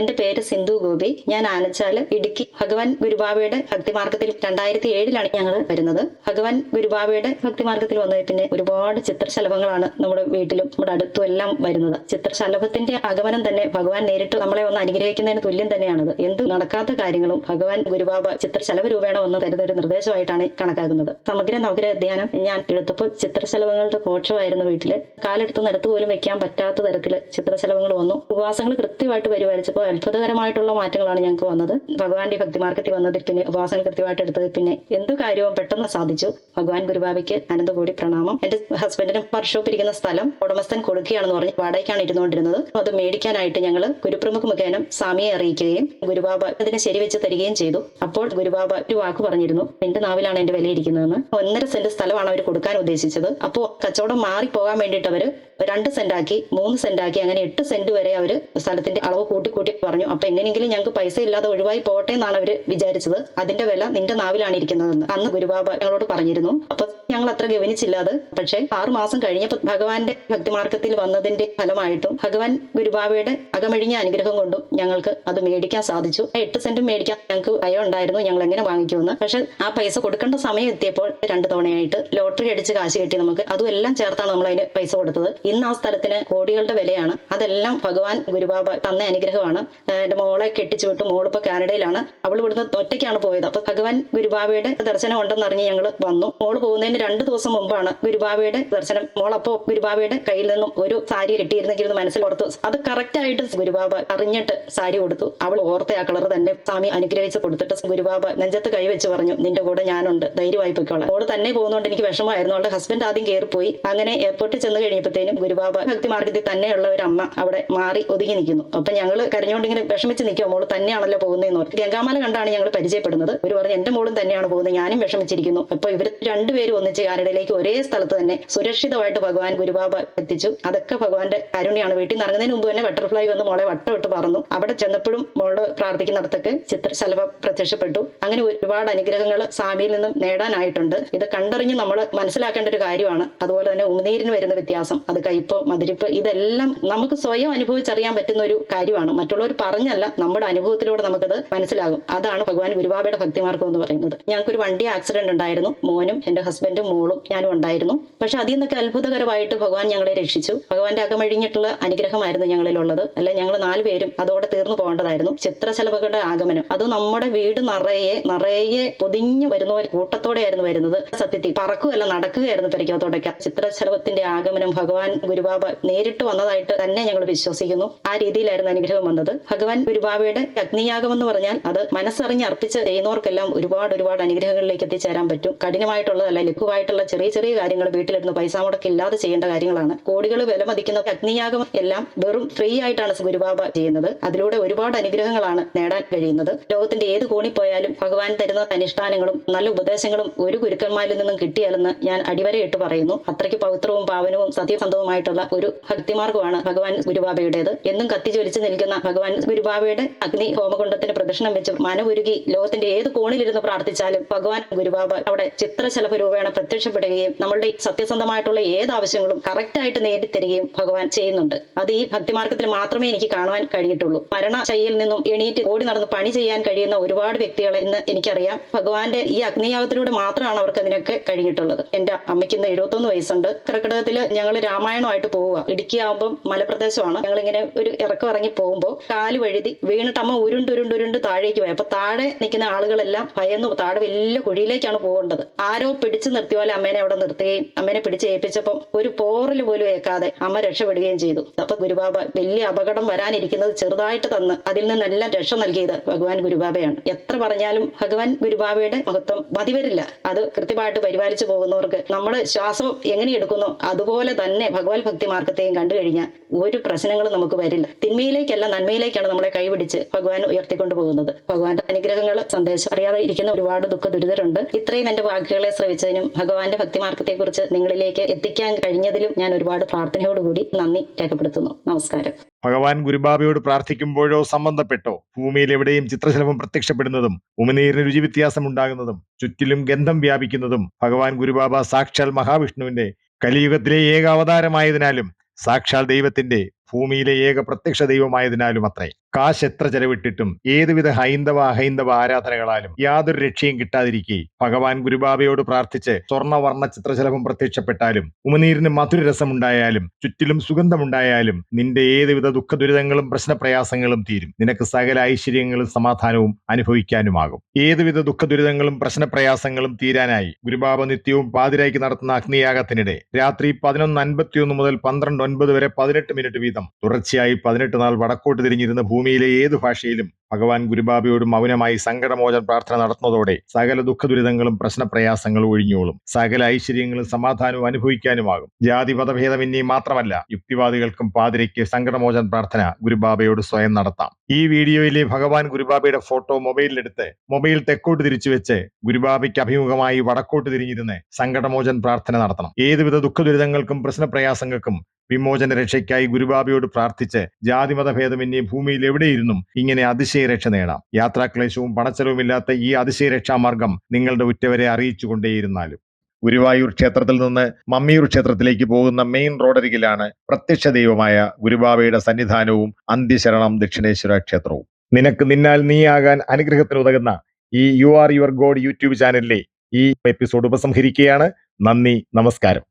എന്റെ പേര് സിന്ധു ഗോപി. ഞാൻ ആനച്ചാൽ ഇടുക്കി ഭഗവാൻ ഗുരുബാബയുടെ ഭക്തിമാർഗത്തിൽ രണ്ടായിരത്തി ഏഴിലാണ് ഞങ്ങൾ വരുന്നത്. ഭഗവാൻ ഗുരുബാബയുടെ ഭക്തിമാർഗത്തിൽ വന്നതിൽ പിന്നെ ഒരുപാട് ചിത്രശലഭങ്ങളാണ് നമ്മുടെ വീട്ടിലും നമ്മുടെ അടുത്തും എല്ലാം വരുന്നത്. ചിത്രശലഭത്തിന്റെ ആഗമനം തന്നെ ഭഗവാൻ നേരിട്ട് നമ്മളെ ഒന്ന് അനുഗ്രഹിക്കുന്നതിന് തുല്യം തന്നെയാണത്. എന്ത് നടക്കാത്ത കാര്യങ്ങളും ഭഗവാൻ ഗുരുബാബ ചിത്രശലഭ രൂപേണ ഒന്ന് തരുന്ന ഒരു നിർദ്ദേശമായിട്ടാണ് കണക്കാക്കുന്നത്. സമഗ്ര നവഗ്രഹ ധ്യാനം ഞാൻ എടുത്തപ്പോൾ ചിത്രശലഭങ്ങളുടെ കോക്ഷമായിരുന്നു വീട്ടിൽ. കാലെടുത്ത് നിലത്ത് പോലും വെക്കാൻ പറ്റാത്ത തരത്തിൽ ചിത്രശലഭങ്ങൾ വന്നു. ഉപവാസങ്ങൾ കൃത്യമായിട്ട് പരിപാലിച്ചപ്പോൾ അത്ഭുതകരമായിട്ടുള്ള മാറ്റങ്ങളാണ് ഞങ്ങൾക്ക് വന്നത്. ഭഗവാന്റെ ഭക്തിമാർഗത്തിൽ വന്നതിൽ പിന്നെ ഉപവാസങ്ങൾ കൃത്യമായിട്ട് എടുത്തതിൽ പിന്നെ എന്ത് കാര്യവും പെട്ടെന്ന് സാധിച്ചു. ഭഗവാൻ ഗുരുബാബയ്ക്ക് അനന്തകോടി പ്രണാമം. എന്റെ ഹസ്ബൻഡിന് വർക്ക്ഷോപ്പ് ഇരിക്കുന്ന സ്ഥലം ഉടമസ്ഥൻ കൊടുക്കുകയാണെന്ന് പറഞ്ഞ് വാടകയ്ക്കാണ് ഇരുന്നുകൊണ്ടിരുന്നത്. അത് മേടിക്കാനായിട്ട് ഞങ്ങൾ ഗുരുപ്രമുഖ മുഖേന സ്വാമിയെ അറിയിക്കുകയും ഗുരുബാബ അതിനെ ശരിവെച്ച് തരികയും ചെയ്തു. അപ്പോൾ ഗുരുബാബ ഒരു വാക്ക് പറഞ്ഞിരുന്നു. എന്റെ നാവിലാണ് എന്റെ വിലയിരിക്കുന്നതെന്ന് ഒന്നര സെന്റ് സ്ഥലമാണ് അവർ കൊടുക്കാൻ ഉദ്ദേശിച്ചത്. അപ്പോൾ കച്ചവടം മാറി പോകാൻ വേണ്ടിയിട്ട് അവർ രണ്ട് സെന്റ് ആക്കി മൂന്ന് സെന്റ് ആക്കി അങ്ങനെ എട്ട് സെന്റ് വരെ അവർ സ്ഥലത്തിന്റെ അളവ് കൂട്ടി കൂട്ടി പറഞ്ഞു അപ്പൊ എങ്ങനെയെങ്കിലും ഞങ്ങൾക്ക് പൈസ ഇല്ലാതെ ഒഴിവായി പോട്ടെ എന്നാണ് അവർ വിചാരിച്ചത്. അതിന്റെ വില നിന്റെ നാവിലാണ് ഇരിക്കുന്നതെന്ന് അന്ന് ഗുരുബാബ ഞങ്ങളോട് പറഞ്ഞിരുന്നു. അപ്പൊ ഞങ്ങൾ അത്ര ഗവനിച്ചില്ലാത് പക്ഷെ പക്ഷേ ആറു മാസം കഴിഞ്ഞപ്പോൾ ഭഗവാന്റെ ഭക്തിമാർഗത്തിൽ വന്നതിന്റെ ഫലമായിട്ടും ഭഗവാൻ ഗുരുബാബയുടെ അകമഴിഞ്ഞ അനുഗ്രഹം കൊണ്ടും ഞങ്ങൾക്ക് അത് മേടിക്കാൻ സാധിച്ചു. എട്ട് സെന്റും മേടിക്കാൻ ഞങ്ങൾക്ക് ഭയം ഉണ്ടായിരുന്നു ഞങ്ങൾ എങ്ങനെ വാങ്ങിക്കുമെന്ന്. പക്ഷെ ആ പൈസ കൊടുക്കേണ്ട സമയം എത്തിയപ്പോൾ രണ്ട് തവണയായിട്ട് ലോട്ടറി അടിച്ച് കാശ് കിട്ടി നമുക്ക് അതും എല്ലാം ചേർത്താണ് നമ്മൾ അതിന് പൈസ കൊടുത്തത്. ഇന്ന് ആ സ്ഥലത്തിന് കോടികളുടെ വിലയാണ്. അതെല്ലാം ഭഗവാൻ ഗുരുബാബ തന്ന അനുഗ്രഹമാണ്. എന്റെ മോളെ കെട്ടിച്ചു വിട്ടു. മോളിപ്പോ കാനഡയിലാണ്. അവൾ ഇവിടുന്ന് ഒറ്റയ്ക്കാണ് പോയത്. അപ്പൊ ഭഗവാൻ ഗുരുബാവയുടെ ദർശനം ഉണ്ടെന്നറിഞ്ഞ് ഞങ്ങൾ വന്നു. മോൾ പോകുന്നതിന് രണ്ട് ദിവസം മുമ്പാണ് ഗുരുബാവയുടെ ദർശനം. മോളപ്പോ ഗുരുബാവയുടെ കയ്യിൽ നിന്നും ഒരു സാരി കിട്ടിയിരുന്നെങ്കിൽ മനസ്സിൽ ഓർത്തു. അത് കറക്റ്റ് ആയിട്ട് ഗുരുബാബ അറിഞ്ഞിട്ട് സാരി കൊടുത്തു. അവൾ ഓർത്ത ആ കളർ തന്നെ സ്വാമി അനുഗ്രഹിച്ച് കൊടുത്തിട്ട് ഗുരുബാബ നെഞ്ചത്ത് കൈവച്ച് പറഞ്ഞു നിന്റെ കൂടെ ഞാനുണ്ട്. ധൈര്യമായി പൊയ്ക്കോളാം. അവൾ തന്നെ പോകുന്നതുകൊണ്ട് എനിക്ക് വിഷമമായിരുന്നു. അവളുടെ ഹസ്ബൻഡ് ആദ്യം കയറിപ്പോയി അങ്ങനെ എയർപോർട്ടിൽ ചെന്ന് കഴിഞ്ഞപ്പോഴത്തേനും ഗുരുബാബ ഭക്തി മാർഗത്തിൽ തന്നെയുള്ള ഒരു അമ്മ അവിടെ മാറി ഒതുങ്ങി നിൽക്കുന്നു. അപ്പൊ ഞങ്ങൾ കരഞ്ഞുകൊണ്ട് ഇങ്ങനെ വിഷമിച്ച് നിൽക്കുക. മോൾ തന്നെയാണല്ലോ പോകുന്നതെന്ന് പറഞ്ഞു ഗംഗാമല കണ്ടാണ് ഞങ്ങൾ പരിചയപ്പെടുന്നത്. ഒരു പറഞ്ഞു എന്റെ മോളും തന്നെയാണ് പോകുന്നത്. ഞാനും വിഷമിച്ചിരിക്കുന്നു. അപ്പൊ ഇവർ രണ്ടുപേരും ഒന്നിച്ച് കാനഡയിലേക്ക് ഒരേ സ്ഥലത്ത് തന്നെ സുരക്ഷിതമായിട്ട് ഭഗവാൻ ഗുരുബാബ എത്തിച്ചു. അതൊക്കെ ഭഗവാന്റെ കാരുണ്യാണ്. വീട്ടിൽ നിന്ന് ഇറങ്ങുന്നതിന് മുമ്പ് തന്നെ ബട്ടർഫ്ലൈ വന്ന് മോളെ വട്ടം ഇട്ട് പറന്നു. അവിടെ ചെന്നപ്പോഴും മോൾ പ്രാർത്ഥിക്കുന്നിടത്തൊക്കെ ചിത്രശലഭ പ്രത്യക്ഷപ്പെട്ടു. അങ്ങനെ ഒരുപാട് അനുഗ്രഹങ്ങൾ സ്വാമിയിൽ നിന്നും നേടാനായിട്ടുണ്ട്. ഇത് കണ്ടറിഞ്ഞ് നമ്മൾ മനസ്സിലാക്കേണ്ട ഒരു കാര്യമാണ്. അതുപോലെ തന്നെ ഉമിനീരിന് വരുന്ന വ്യത്യാസം അത് കയ്പ് മതിരിപ്പ് ഇതെല്ലാം നമുക്ക് സ്വയം അനുഭവിച്ചറിയാൻ പറ്റുന്ന ഒരു കാര്യമാണ്. മറ്റുള്ളവർ പറഞ്ഞല്ല നമ്മുടെ അനുഭവത്തിലൂടെ നമുക്കത് മനസ്സിലാകും. അതാണ് ഭഗവാൻ ഗുരുവാബയുടെ ഭക്തിമാർഗം എന്ന് പറയുന്നത്. ഞങ്ങൾക്ക് ഒരു വണ്ടി ആക്സിഡന്റ് ഉണ്ടായിരുന്നു. മോനും എന്റെ ഹസ്ബൻഡും മോളും ഞാനും ഉണ്ടായിരുന്നു. പക്ഷെ അതിൽ നിന്നൊക്കെ അത്ഭുതകരമായിട്ട് ഭഗവാൻ ഞങ്ങളെ രക്ഷിച്ചു. ഭഗവാന്റെ അകമഴിഞ്ഞിട്ടുള്ള അനുഗ്രഹമായിരുന്നു ഞങ്ങളിലുള്ളത്. അല്ല ഞങ്ങൾ നാലുപേരും അതോടെ തീർന്നു പോകേണ്ടതായിരുന്നു. ചിത്രശലഭകളുടെ ആഗമനം. അത് നമ്മുടെ വീട് നിറയെ നിറയെ പൊതിഞ്ഞു വരുന്ന ഒരു കൂട്ടത്തോടെയായിരുന്നു വരുന്നത്. സത്യത്തിൽ പറക്കുകയല്ല നടക്കുകയായിരുന്നു പെരയ്ക്കകത്തോടൊക്കെ ചിത്രശലഭത്തിന്റെ ആഗമനം ഭഗവാൻ ഗുരുബാബ നേരിട്ട് വന്നതായിട്ട് തന്നെ ഞങ്ങൾ വിശ്വസിക്കുന്നു. ആ രീതിയിലായിരുന്നു അനുഗ്രഹം വന്നത്. ഭഗവാൻ ഗുരുബാബയുടെ അഗ്നിയാഗം എന്ന് പറഞ്ഞാൽ അത് മനസ്സറിഞ്ഞ് അർപ്പിച്ച് ചെയ്യുന്നവർക്കെല്ലാം ഒരുപാട് ഒരുപാട് അനുഗ്രഹങ്ങളിലേക്ക് എത്തിച്ചേരാൻ പറ്റും. കഠിനമായിട്ടുള്ളതല്ല ലഘുവായിട്ടുള്ള ചെറിയ ചെറിയ കാര്യങ്ങൾ വീട്ടിലിരുന്ന് പൈസ മുടക്കില്ലാതെ ചെയ്യേണ്ട കാര്യങ്ങളാണ്. കോടികൾ വില മതിക്കുന്ന അഗ്നിയാഗം എല്ലാം വെറും ഫ്രീ ആയിട്ടാണ് ഗുരുബാബ ചെയ്യുന്നത്. അതിലൂടെ ഒരുപാട് അനുഗ്രഹങ്ങളാണ് നേടാൻ കഴിയുന്നത്. ലോകത്തിന്റെ ഏത് കോണി പോയാലും ഭഗവാൻ തരുന്ന അനുഷ്ഠാനങ്ങളും നല്ല ഉപദേശങ്ങളും ഒരു ഗുരുക്കന്മാരിൽ നിന്നും കിട്ടിയാലെന്ന് ഞാൻ അടിവരയിട്ട് പറയുന്നു. അത്രയ്ക്ക് പവിത്രവും പാവനവും സത്യസന്ധവുമായിട്ടുള്ള ഒരു ഭക്തിമാർഗമാണ് ഭഗവാൻ ഗുരുബാബയുടേത്. എന്നും കത്തിജ്വലിച്ച് നിൽക്കുന്ന ഭഗവാൻ ഗുരുബാബയുടെ അഗ്നി ഹോമകുണ്ടത്തിന് പ്രദക്ഷിണം വെച്ച് മനമുരുകി ലോകത്തിന്റെ ഏത് കോണിലിരുന്ന് പ്രാർത്ഥിച്ചാലും ഭഗവാൻ ഗുരുബാബ അവിടെ ചിത്രശലഭ രൂപേണ പ്രത്യക്ഷപ്പെടുകയും നമ്മളുടെ സത്യസന്ധമായിട്ടുള്ള ഏത് ആവശ്യങ്ങളും കറക്റ്റ് ആയിട്ട് നേടിത്തരികയും ഭഗവാൻ ചെയ്യുന്നുണ്ട്. അത് ഈ ഭക്തിമാർഗത്തിൽ മാത്രമേ എനിക്ക് കാണുവാൻ കഴിഞ്ഞിട്ടുള്ളൂ. മരണശയ്യയിൽ നിന്നും എണീറ്റ് ഓടി നടന്ന് പണി ചെയ്യാൻ കഴിയുന്ന ഒരുപാട് വ്യക്തികളെ ഇന്ന് എനിക്കറിയാം. ഭഗവാന്റെ ഈ അഗ്നിയാഗത്തിലൂടെ മാത്രമാണ് അവർക്ക് അതിനൊക്കെ കഴിഞ്ഞിട്ടുള്ളത്. എന്റെ അമ്മയ്ക്ക് ഇന്ന് എഴുപത്തൊന്ന് വയസ്സുണ്ട്. കർക്കിടകത്തിൽ ഞങ്ങൾ രാമായണമായിട്ട് പോവുക. ഇടുക്കി ആകുമ്പോൾ മലപ്രദേശമാണ്. ഞങ്ങൾ ഇങ്ങനെ ഒരു ഇറക്കം ഇറങ്ങി പോകുമ്പോൾ കാൽ വഴുതി വീണിട്ട് അമ്മ ഉരുണ്ട് താഴേക്ക് പോയി. അപ്പൊ താഴെ നിൽക്കുന്ന ആളുകളെല്ലാം ഭയന്നു താഴെ വലിയ കുഴിയിലേക്കാണ് പോകേണ്ടത്. ആരോ പിടിച്ചു നിർത്തിയ പോലെ അമ്മേനെ അവിടെ നിർത്തുകയും അമ്മേനെ പിടിച്ച് ഏൽപ്പിച്ചപ്പം ഒരു പോറൽ പോലും ഏക്കാതെ അമ്മ രക്ഷപ്പെടുകയും ചെയ്തു. അപ്പൊ ഗുരുബാബ വലിയ അപകടം വരാനിരിക്കുന്നത് ചെറുതായിട്ട് തന്ന് അതിൽ നിന്നെല്ലാം രക്ഷ നൽകിയത് ഭഗവാൻ ഗുരുബാബയാണ്. എത്ര പറഞ്ഞാലും ഭഗവാൻ ഗുരുബാബയുടെ മഹത്വം മതിവരില്ല അത് കൃത്യമായിട്ട് പരിപാലിച്ചു പോകുന്നവർക്ക് നമ്മൾ ശ്വാസം എങ്ങനെ എടുക്കുന്നു അതുപോലെ തന്നെ ഭഗവാൻ ഭക്തി മാർഗത്തെയും കണ്ടു കഴിഞ്ഞാൽ ഒരു പ്രശ്നങ്ങളും നമുക്ക് വരില്ല. തിന്മയിലേക്കല്ല നന്മയിലേക്കാണ് നമ്മളെ കൈപിടിച്ച് ഭഗവാൻ ഉയർത്തിക്കൊണ്ടു പോകുന്നത്. ഭഗവാന്റെ അനുഗ്രഹങ്ങൾ സന്ദേശം അറിയാതെ ഇരിക്കുന്ന ഒരുപാട് ദുഃഖ ദുരിതരുണ്ട്. ഇത്രയും എന്റെ വാക്കുകളെ ശ്രവിച്ചതിനും ഭഗവാന്റെ ഭക്തിമാർഗത്തെ കുറിച്ച് നിങ്ങളിലേക്ക് എത്തിക്കാൻ കഴിഞ്ഞതിലും ഞാൻ ഒരുപാട് പ്രാർത്ഥനയോടുകൂടി നന്ദി രേഖപ്പെടുത്തുന്നു. നമസ്കാരം. ഭഗവാൻ ഗുരുബാബയോട് പ്രാർത്ഥിക്കുമ്പോഴോ സംബന്ധപ്പെട്ടോ? ഭൂമിയിൽ എവിടെയും ചിത്രശലഭം പ്രത്യക്ഷപ്പെടുന്നതും ഉമിനീരിന് രുചി വ്യത്യാസം ഉണ്ടാകുന്നതും ചുറ്റിലും ഗന്ധം വ്യാപിക്കുന്നതും ഭഗവാൻ ഗുരുബാബ സാക്ഷാൽ മഹാവിഷ്ണുവിന്റെ കലിയുഗത്തിലെ ഏക അവതാരമായതിനാലും സാക്ഷാൽ ദൈവത്തിന്റെ ഭൂമിയിലെ ഏക പ്രത്യക്ഷ ദൈവമായതിനാലും അത്രേ കാശ് എത്ര ചെലവിട്ടിട്ടും ഏതുവിധ ഹൈന്ദവ അഹൈന്ദവ ആരാധനകളാലും യാതൊരു രക്ഷയും കിട്ടാതിരിക്കെ. ഭഗവാൻ ഗുരുബാബയോട് പ്രാർത്ഥിച്ച് സ്വർണവർണ ചിത്രശലഭം പ്രത്യക്ഷപ്പെട്ടാലും ഉമനീരിന് മധുരരസമുണ്ടായാലും ചുറ്റിലും സുഗന്ധമുണ്ടായാലും നിന്റെ ഏതുവിധ ദുഃഖ ദുരിതങ്ങളും പ്രശ്നപ്രയാസങ്ങളും തീരും. നിനക്ക് സകല ഐശ്വര്യങ്ങളും സമാധാനവും അനുഭവിക്കാനുമാകും. ഏതുവിധ ദുഃഖ ദുരിതങ്ങളും പ്രശ്നപ്രയാസങ്ങളും തീരാനായി ഗുരുബാബ നിത്യവും പാതിരായ്ക്ക് നടത്തുന്ന അഗ്നിയാഗത്തിനിടെ രാത്രി പതിനൊന്ന് അൻപത്തിയൊന്ന് മുതൽ പന്ത്രണ്ട് ഒൻപത് വരെ പതിനെട്ട് മിനിറ്റ് വീതം. തുടർച്ചയായി പതിനെട്ട് നാൾ വടക്കോട്ട് തിരിഞ്ഞിരുന്ന ഭൂമിയിലെ ഏതു ഭാഷയിലും ഭഗവാൻ ഗുരുബാബയോട് മൗനമായി സങ്കടമോചന പ്രാർത്ഥന നടത്തുന്നതോടെ സകല ദുഃഖ ദുരിതങ്ങളും പ്രശ്നപ്രയാസങ്ങളും ഒഴിഞ്ഞോളും. സകല ഐശ്വര്യങ്ങളും സമാധാനവും അനുഭവിക്കാനുമാകും. ജാതി മതഭേദമന്യേ മാത്രമല്ല യുക്തിവാദികൾക്കും പാതിരയ്ക്ക് സങ്കടമോചന പ്രാർത്ഥന ഗുരുബാബയോട് സ്വയം നടത്താം. ഈ വീഡിയോയിലെ ഭഗവാൻ ഗുരുബാബയുടെ ഫോട്ടോ മൊബൈലിലെടുത്ത് മൊബൈൽ തെക്കോട്ട് തിരിച്ചു വെച്ച് ഗുരുബാബയ്ക്ക് അഭിമുഖമായി വടക്കോട്ട് തിരിഞ്ഞിരുന്ന് സങ്കടമോചൻ പ്രാർത്ഥന നടത്തണം. ഏതുവിധ ദുഃഖ ദുരിതങ്ങൾക്കും പ്രശ്നപ്രയാസങ്ങൾക്കും വിമോചന രക്ഷയ്ക്കായി ഗുരുബാബയോട് പ്രാർത്ഥിച്ച് ജാതിമത ഭേദമന്യേ ഭൂമിയിൽ എവിടെയിരുന്നും ഇങ്ങനെ അതിശയ രക്ഷ നേടാം. യാത്രാക്ലേശവും പണച്ചെലവുമില്ലാത്ത ഈ അതിശയരക്ഷാ മാർഗം നിങ്ങളുടെ ഉറ്റവരെ അറിയിച്ചുകൊണ്ടേയിരുന്നാലും. ഗുരുവായൂർ ക്ഷേത്രത്തിൽ നിന്ന് മമ്മിയൂർ ക്ഷേത്രത്തിലേക്ക് പോകുന്ന മെയിൻ റോഡരികിലാണ് പ്രത്യക്ഷ ദൈവമായ ഗുരുബാബയുടെ സന്നിധാനവും അന്ത്യശരണം ദക്ഷിണേശ്വര ക്ഷേത്രവും. നിനക്ക് നിന്നാൽ നീയാകാൻ അനുഗ്രഹത്തിന് ഉതകുന്ന ഈ you are your God YouTube ചാനലിലെ ഈ എപ്പിസോഡ് ഉപസംഹരിക്കുകയാണ്. നന്ദി നമസ്കാരം.